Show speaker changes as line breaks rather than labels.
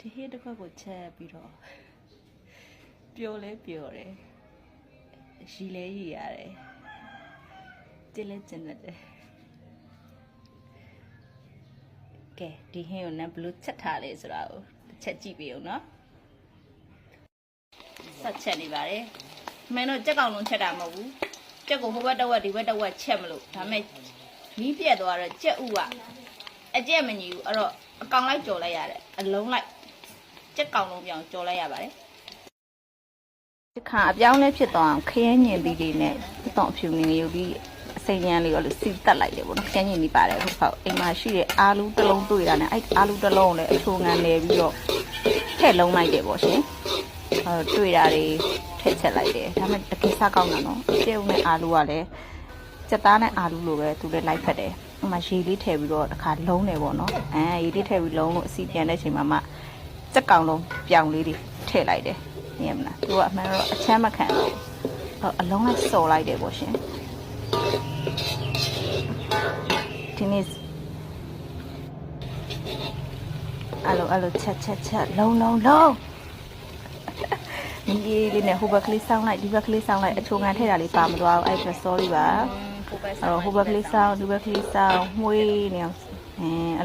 ဒီဟင်းတစ်ခွက်ကိုချက်ပြီးတော့ပျော်လဲပျော်တယ်ရီလဲရီရတယ်ကျင်းလဲကျင်းတယ်ကဲဒီဟင်းကိုနံဘလို့ချက်ထားလဲဆိုတာကိုတစ်ချက်ကြည့်ပေးအောင်နော်ဆက်ချက်နေပါတယ်မင်းတို့ကြက်ကောင်လုံးချက်တာမဟုတ်ဘူးကြက်ကိုဟိုဘက်တစ်ဝက်ဒီဘက်တစ်ဝက်ချက်မလို့ဒါမဲ့မီးပြက်သွားတော့ကြက်ဥကအကြက်မညီဘူးအဲ့တော့အကောင်လိုက်ကြော်လိုက်ရတယ်အလုံးလိုက် ကြက်ကောင်လုံးပြောင်းကြော်လိုက်ရပါတယ်ဒီခါအပြောင်းလဲဖြစ်သွားအောင်ခရမ်းညင်ပြီးလေးနဲ့တော့အဖြူနေရုပ်ပြီးအစိမ်းရမ်းလေးကိုလည်းစီတက်လိုက်တယ်ပေါ့နော်ခရမ်းညင်ပြီးပါတယ်ဟုတ်ဟုတ်အိမ်မှာရှိတဲ့အာလူတစ်လုံးတွေ့တာနဲ့အဲ့အာလူတစ်လုံးကိုလည်းအချိုငံနေပြီးတော့ထည့်လုံးလိုက်တယ်ပေါ့ရှင်အဲတွေ့တာတွေထည့်ချက်လိုက်တယ်ဒါပေမဲ့တကယ်စားကောင်းတာနော်ကျဲုံနဲ့အာလူကလည်းစက်သားနဲ့အာလူလိုပဲသူလည်းလိုက်ဖက်တယ်အမှရေလေးထည့်ပြီးတော့တစ်ခါလုံးတယ်ပေါ့နော်အဲရေလေးထည့်ပြီးလုံးလို့အစီပြန်တဲ့အချိန်မှာမှ စက်ကောင်လုံးပြောင်လေးတွေထည့်လိုက်တယ်မြင်မလားသူကအမှန်တော့အချမ်းမခံဘူးတော့အလုံးလိုက်စော်လိုက်တယ်ပေါ့ရှင်ဒီနေ့အလိုအလိုချက်ချက်ချက်လုံးလုံးလုံးဒီလေးနဲ့ဟိုဘက်ကလေးစောင်းလိုက်ဒီဘက်ကလေးစောင်းလိုက်အချိုငံထည့်တာလေးပါမသွားဘူးအဲ့ဒါ sorry ပါအဲ့တော့ဟိုဘက်ကလေးစောင်းဒီဘက်ကလေးစောင်းမှွေးနေအောင်အဲ